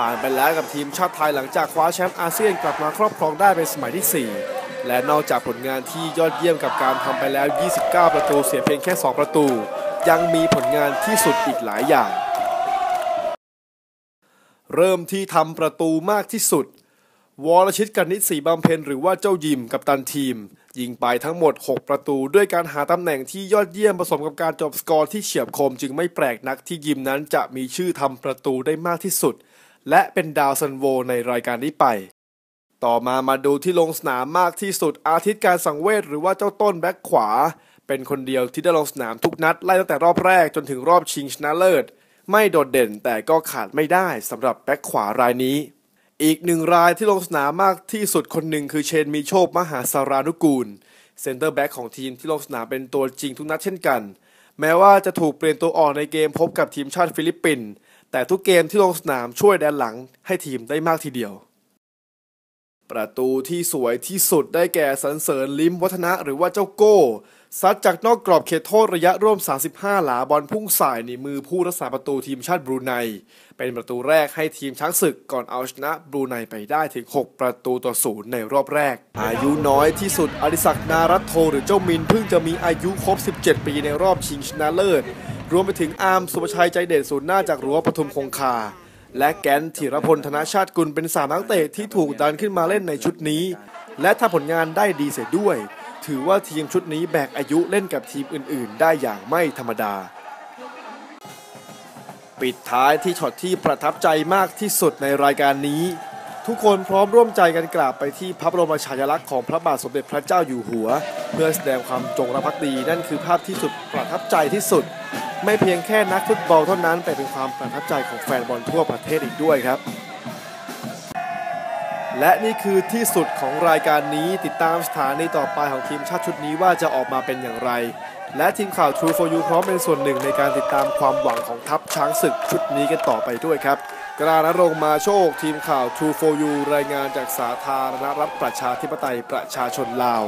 ผ่านไปแล้วกับทีมชาติไทยหลังจากคว้าแชมป์อาเซียนกลับมาครอบครองได้เป็นสมัยที่ 4 และนอกจากผลงานที่ยอดเยี่ยมกับการทำไปแล้ว 29 ประตูเสียเพียงแค่ 2 ประตู ยังมีผลงานที่สุดอีกหลายอย่าง เริ่มที่ทำประตูมากที่สุด วรชิตกนิษฐ์ศรีบำเพ็ญหรือว่าเจ้ายิมกับตันทีม ยิงไปทั้งหมด 6 ประตูด้วยการหาตำแหน่งที่ยอดเยี่ยมผสมกับการจบสกอร์ที่เฉียบคม จึงไม่แปลกนักที่ยิมนั้นจะมีชื่อทำประตูได้มากที่สุด และเป็นดาวซันโวในรายการนี้ไป ต่อมามาดูที่ลงสนามมากที่สุดอาทิตย์การสังเวชหรือว่าเจ้าต้นแบ็คขวา เป็นคนเดียวที่ได้ลงสนามทุกนัดไล่ตั้งแต่รอบแรกจนถึงรอบชิงชนะเลิศ ไม่โดดเด่นแต่ก็ขาดไม่ได้สำหรับแบ็คขวารายนี้ อีกหนึ่งรายที่ลงสนามมากที่สุดคนหนึ่งคือเชนมีโชคมหาสารานุกูลเซนเตอร์แบ็กของทีมที่ลงสนามเป็นตัวจริงทุกนัดเช่นกัน แม้ว่าจะถูกเปลี่ยนตัวออกในเกมพบกับทีมชาติฟิลิปปินส์ แต่ทุกเกมที่ลงสนามช่วยแดนหลังให้ทีมได้มากทีเดียว ประตูที่สวยที่สุดได้แก่สันเสริญลิมวัฒนะหรือว่าเจ้าโก้ซัดจากนอกกรอบเขตโทษระยะร่วม 35 หลาบอลพุ่งสายในมือผู้รักษาประตูทีมชาติบรูไน เป็นประตูแรกให้ทีมช้างศึกก่อนเอาชนะบรูไนไปได้ถึง 6 ประตูต่อศูนย์ในรอบแรก อายุน้อยที่สุดอดิศักนารัตโทหรือเจ้ามินเพิ่งจะมีอายุครบ 17 ปีในรอบชิงชนะเลิศ รวมไปถึงอาร์มสุภชัยใจเด่นศูนย์หน้าจากรั้วปทุมคงคา และแกนธีรพลธนชาติกุลเป็นสามนักเตะที่ถูกดันขึ้นมาเล่นในชุดนี้ และถ้าผลงานได้ดีเสียด้วย ถือว่าทีมชุดนี้แบกอายุเล่นกับทีมอื่น ๆ ได้อย่างไม่ธรรมดา ปิดท้ายที่ช็อตที่ประทับใจมากที่สุดในรายการนี้ทุกคนพร้อมร่วมใจกันกราบไปที่พระบรมฉายาลักษณ์ของพระบาทสมเด็จพระเจ้าอยู่หัว เพื่อแสดงความจงรักภักดีนั่นคือภาพที่สุดประทับใจที่สุด ไม่เพียงแค่นักฟุตบอลเท่านั้น แต่เป็นความประทับใจของแฟนบอลทั่วประเทศอีกด้วยครับ และนี่คือที่สุดของรายการนี้ติดตามสถานีต่อไปของทีมชาติชุดนี้ว่าจะออกมาเป็นอย่างไร และทีมข่าว True for You พร้อมเป็นส่วนหนึ่งในการติดตามความหวังของทัพช้างศึกชุดนี้กันต่อไปด้วยครับ กราณรงมาโชค ทีมข่าว True for You รายงานจากสาธารณรัฐประชาธิปไตยประชาชนลาว